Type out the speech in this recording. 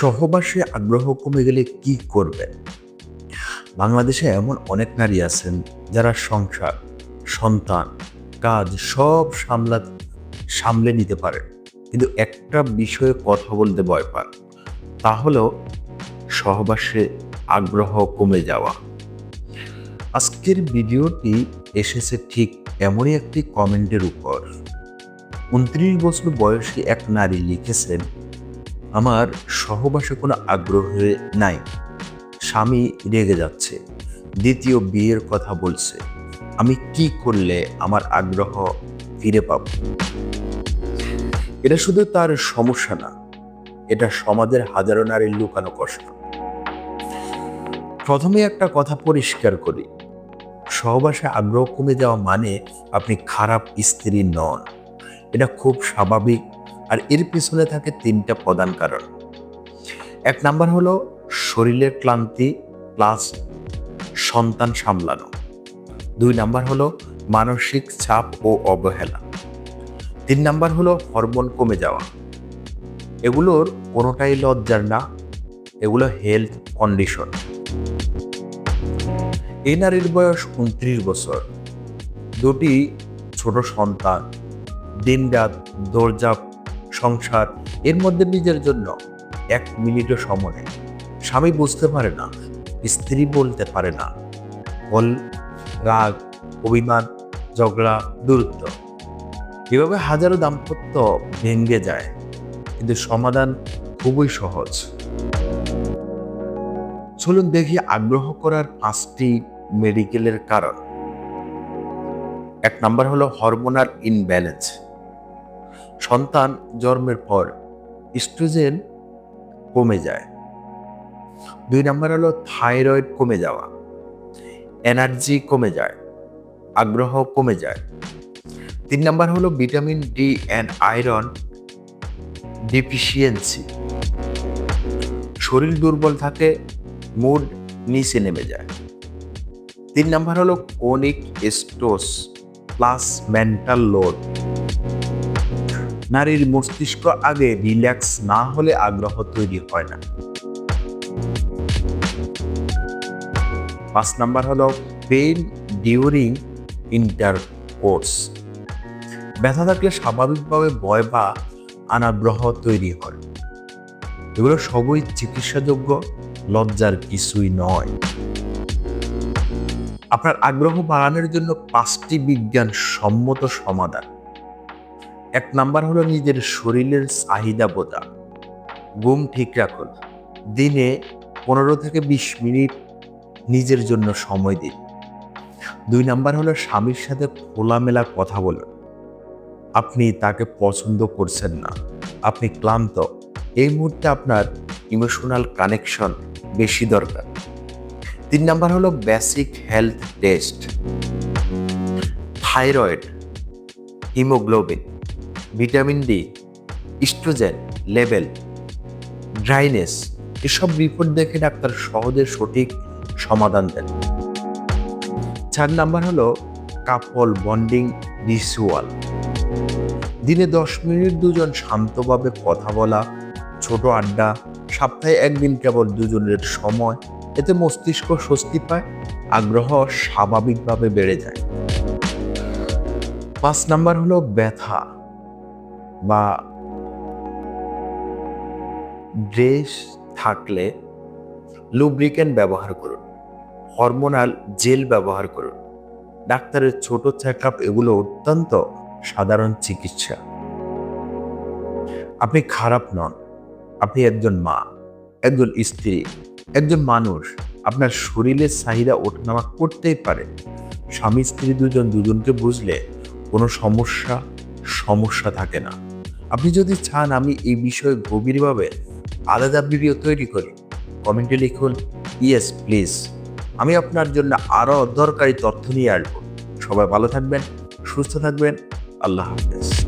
সহবাসে আগ্রহ কমে গেলে কি করবেন? বাংলাদেশে এমন অনেক নারী আছেন যারা সংসার, সন্তান, কাজ সব সামলা, সামলে নিতে পারেন কিন্তু একটা বিষয়ে কথা বলতে ভয় পান, তা হলো সহবাসে আগ্রহ কমে যাওয়া। আজকের ভিডিওটি এসেছে ঠিক এমনই একটি কমেন্টের উপর। উনত্রিশ বছর বয়সী এক নারী লিখেছেন আমার সহবাসে কোনো আগ্রহ নাই। স্বামী রেগে যাচ্ছে। দ্বিতীয় বিয়ের কথা বলছে। আমি কি করলে আমার আগ্রহ ফিরে পাব? এটা শুধু তার সমস্যা না, এটা সমাজের হাজারো নারীর লুকানো কষ্ট। প্রথমে একটা কথা পরিষ্কার করি। সহবাসে আগ্রহ কমে যাওয়া মানে আপনি খারাপ স্ত্রী নন। এটা খুব স্বাভাবিক আর এর পিছনে থাকে তিনটা প্রধান কারণ। এক নাম্বার হলো শরীরের ক্লান্তি প্লাস সন্তান সামলানো। দুই নাম্বার হলো মানসিক চাপ ও অবহেলা। তিন নাম্বার হলো হরমোন কমে যাওয়া। এগুলোর কোনোটাই লজ্জার না, এগুলো হেলথ কন্ডিশন এই নারীর বয়স উনত্রিশ বছর। দুটি ছোট সন্তান দিন দিনরাত দৌড়জাপ সংসার, এর মধ্যে নিজের জন্য এক মিনিটও সময় স্বামী বুঝতে পারে না, স্ত্রী বলতে পারে না। বল, রাগ, অভিমান, ঝগড়া, দূরত্ব, এভাবে হাজারো দাম্পত্য ভেঙে যায়, কিন্তু সমাধান খুবই সহজ। চলুন দেখি আগ্রহ করার পাঁচটি মেডিকেলের কারণ। এক নাম্বার হলো হরমোনাল ইনব্যালেন্স সন্তান জন্মের পর স্ট্রোজেন কমে যায়। দুই নাম্বার হলো থাইরয়েড কমে যাওয়া। এনার্জি কমে যায়। আগ্রহ কমে যায়। তিন নাম্বার হলো vitamin D and iron deficiency শরীর দুর্বল থাকে মুড নিচে নেমে যায়। তিন নাম্বার হলো chronic stress plus mental load নারীর মস্তিষ্ক আগে রিল্যাক্স না হলে আগ্রহ তৈরি হয় না। পাঁচ নাম্বার হলো পেইন ডিউরিং ইন্টারকোর্স। ব্যথা থাকলে স্বাভাবিকভাবে ভয় বা আনাগ্রহ তৈরি হয়। এগুলো সবই চিকিৎসাযোগ্য, লজ্জার কিছুই নয়। আপনার আগ্রহ বাড়ানোর জন্য পাঁচটি বিজ্ঞান সম্মত সমাধান। এক নাম্বার হলো নিজের শরীরের চাহিদা বোঝা। ঘুম ঠিক রাখুন। দিনে পনেরো থেকে বিশ মিনিট নিজের জন্য সময় দিন। দুই নাম্বার হলো স্বামীর সাথে খোলামেলা কথা বলুন। আপনি তাকে পছন্দ করছেন না। আপনি ক্লান্ত। এই মুহূর্তে আপনার ইমোশনাল কানেকশন বেশি দরকার। তিন নাম্বার হলো basic health test thyroid haemoglobin vitamin D, oestrogen level dryness, এসব রিপোর্ট দেখে ডাক্তার সহজে সঠিক সমাধান দেন। চার নাম্বার হলো কাপল বন্ডিং রিচুয়াল দিনে দশ মিনিট দুজন শান্তভাবে কথা বলা, ছোট আড্ডা, সপ্তাহে একদিন কেবল দুজনের সময়, এতে মস্তিষ্ক স্বস্তি পায়, আগ্রহ স্বাভাবিকভাবে বেড়ে যায়। পাঁচ নাম্বার হলো ব্যথা। বা ড্রেস থাকলে লুব্রিকেন্ট ব্যবহার করুন হরমোনাল জেল ব্যবহার করুন। ডাক্তারের ছোট চেক এগুলো অত্যন্ত সাধারণ চিকিৎসা। আপনি খারাপ নন, আপনি একজন মা, একজন স্ত্রী, একজন মানুষ, আপনার শরীরের চাহিদা ওঠানামা করতেই পারে। স্বামী, স্ত্রী দুজন, দুজনকে বুঝলে কোনো সমস্যা সমস্যা থাকে না। আপনি যদি চান আমি এই বিষয়ে গভীরভাবে আলাদা ভিডিও তৈরি করি, কমেন্টে লিখুন ইয়েস প্লিজ আমি আপনার জন্য আরও দরকারি তথ্য নিয়ে আসব। সবাই ভালো থাকবেন, সুস্থ থাকবেন। আল্লাহ হাফেজ।